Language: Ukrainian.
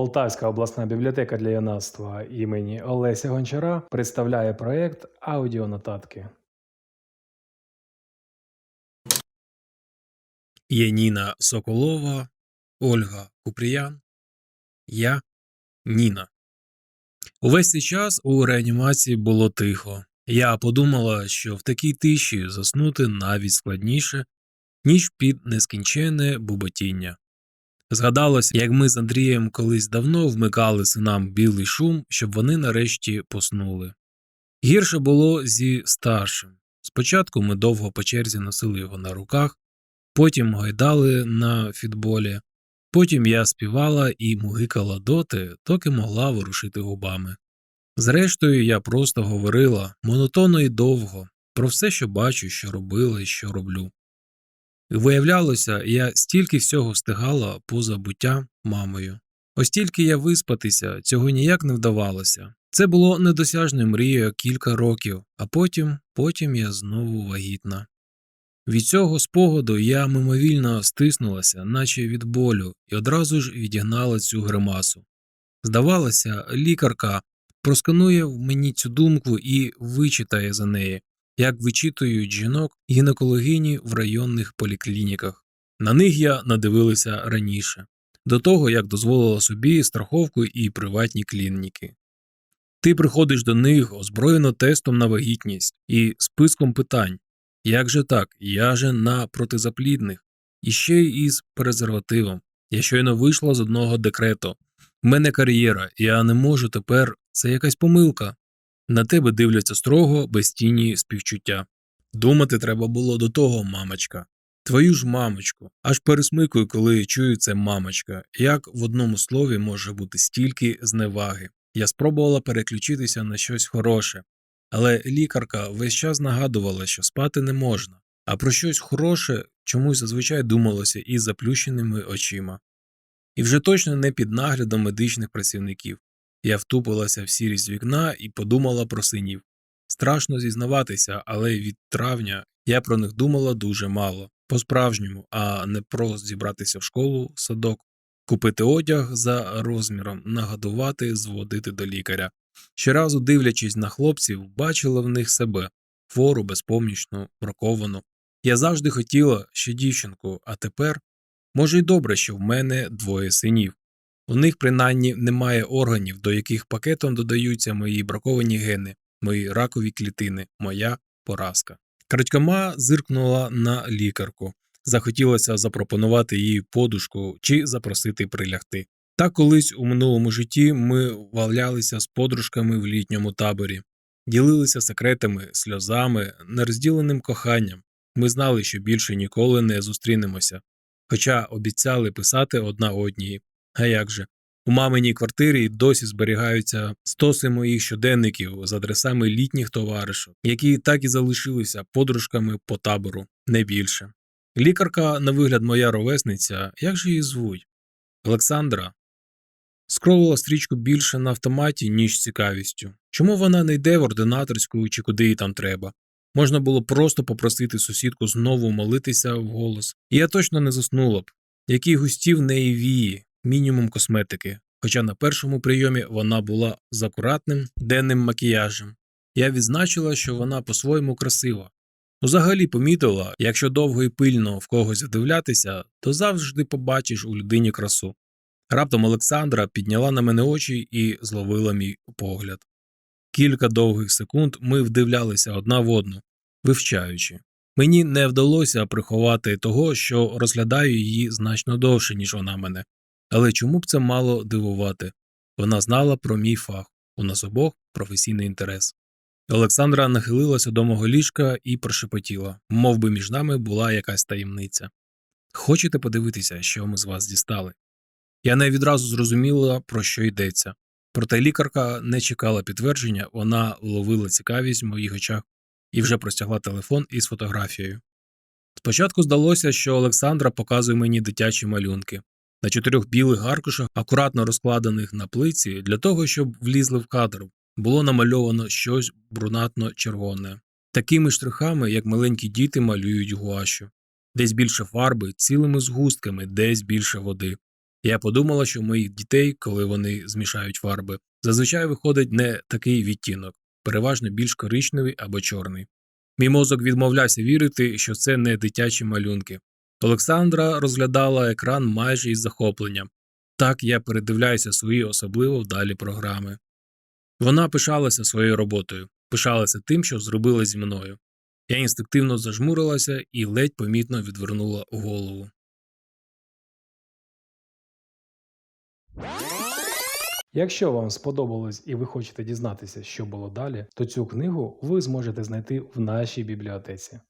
Полтавська обласна бібліотека для юнацтва імені Олеся Гончара представляє проєкт Аудіонотатки. Яніна Соколова, Ольга Купріян, я Ніна. Увесь цей час у реанімації було тихо. Я подумала, що в такій тиші заснути навіть складніше, ніж під нескінченне буботіння. Згадалось, як ми з Андрієм колись давно вмикали синам білий шум, щоб вони нарешті поснули. Гірше було зі старшим. Спочатку ми довго по черзі носили його на руках, потім гайдали на фітболі, потім я співала і мугикала доти, доки могла ворушити губами. Зрештою, я просто говорила монотонно і довго про все, що бачу, що робила і що роблю. Виявлялося, я стільки всього встигала поза буття мамою. Ось тільки я виспатися, цього ніяк не вдавалося. Це було недосяжною мрією кілька років, а потім, потім я знову вагітна. Від цього спогаду я мимовільно стиснулася, наче від болю, і одразу ж відігнала цю гримасу. Здавалося, лікарка просканує в мені цю думку і вичитає за неї, як вичитують жінок гінекологині в районних поліклініках. На них я надивилася раніше, до того як дозволила собі страховку і приватні клініки. Ти приходиш до них озброєно тестом на вагітність і списком питань як же так, я же на протизаплідних, і ще й із презервативом. Я щойно вийшла з одного декрету. В мене кар'єра, я не можу тепер, це якась помилка. На тебе дивляться строго, без тіні співчуття. Думати треба було до того, мамочка. Твою ж мамочку, аж пересмикую, коли чую це мамочка, як в одному слові може бути стільки зневаги. Я спробувала переключитися на щось хороше, але лікарка весь час нагадувала, що спати не можна, а про щось хороше чомусь зазвичай думалося із заплющеними очима. І вже точно не під наглядом медичних працівників. Я втупилася в сірість вікна і подумала про синів. Страшно зізнаватися, але від травня я про них думала дуже мало, по-справжньому, а не про зібратися в школу, садок, купити одяг за розміром, нагодувати, зводити до лікаря. Щоразу, дивлячись на хлопців, бачила в них себе фору безпомічну, браковану. Я завжди хотіла ще дівчинку, а тепер, може, й добре, що в мене двоє синів. У них принаймні немає органів, до яких пакетом додаються мої браковані гени, мої ракові клітини, моя поразка. Крадькома зиркнула на лікарку. Захотілося запропонувати їй подушку чи запросити прилягти. Так колись у минулому житті ми валялися з подружками в літньому таборі, ділилися секретами, сльозами, нерозділеним коханням. Ми знали, що більше ніколи не зустрінемося, хоча обіцяли писати одна одній. А як же? У маминій квартирі досі зберігаються стоси моїх щоденників з адресами літніх товаришів, які так і залишилися подружками по табору, не більше. Лікарка, на вигляд, моя ровесниця, як же її звуть? Олександра. Скролила стрічку більше на автоматі, ніж цікавістю. Чому вона не йде в ординаторську чи куди їй там треба? Можна було просто попросити сусідку знову молитися вголос. І я точно не заснула б. Які густі в неї вії, мінімум косметики. Хоча на першому прийомі вона була з акуратним денним макіяжем. Я відзначила, що вона по-своєму красива. Взагалі помітила, якщо довго і пильно в когось задивлятися, то завжди побачиш у людині красу. Раптом Олександра підняла на мене очі і зловила мій погляд. Кілька довгих секунд ми вдивлялися одна в одну, вивчаючи. Мені не вдалося приховати того, що розглядаю її значно довше, ніж вона мене. Але чому б це мало дивувати? Вона знала про мій фах, у нас обох професійний інтерес. Олександра нахилилася до мого ліжка і прошепотіла, мов би між нами була якась таємниця. Хочете подивитися, що ми з вас дістали? Я не відразу зрозуміла, про що йдеться. Проте лікарка не чекала підтвердження, вона ловила цікавість в моїх очах і вже простягла телефон із фотографією. Спочатку здалося, що Олександра показує мені дитячі малюнки на чотирьох білих аркушах, акуратно розкладених на плиці, для того, щоб влізли в кадр, було намальовано щось брунатно-червоне, такими штрихами, як маленькі діти малюють гуашу. Десь більше фарби, цілими згустками, десь більше води. Я подумала, що моїх дітей, коли вони змішають фарби, зазвичай виходить не такий відтінок, переважно більш коричневий або чорний. Мій мозок відмовлявся вірити, що це не дитячі малюнки. Олександра розглядала екран майже із захопленням. Так я передивляюся свої особливо вдалі програми. Вона пишалася своєю роботою, пишалася тим, що зробила зі мною. Я інстинктивно зажмурилася і ледь помітно відвернула голову. Якщо вам сподобалось і ви хочете дізнатися, що було далі, то цю книгу ви зможете знайти в нашій бібліотеці.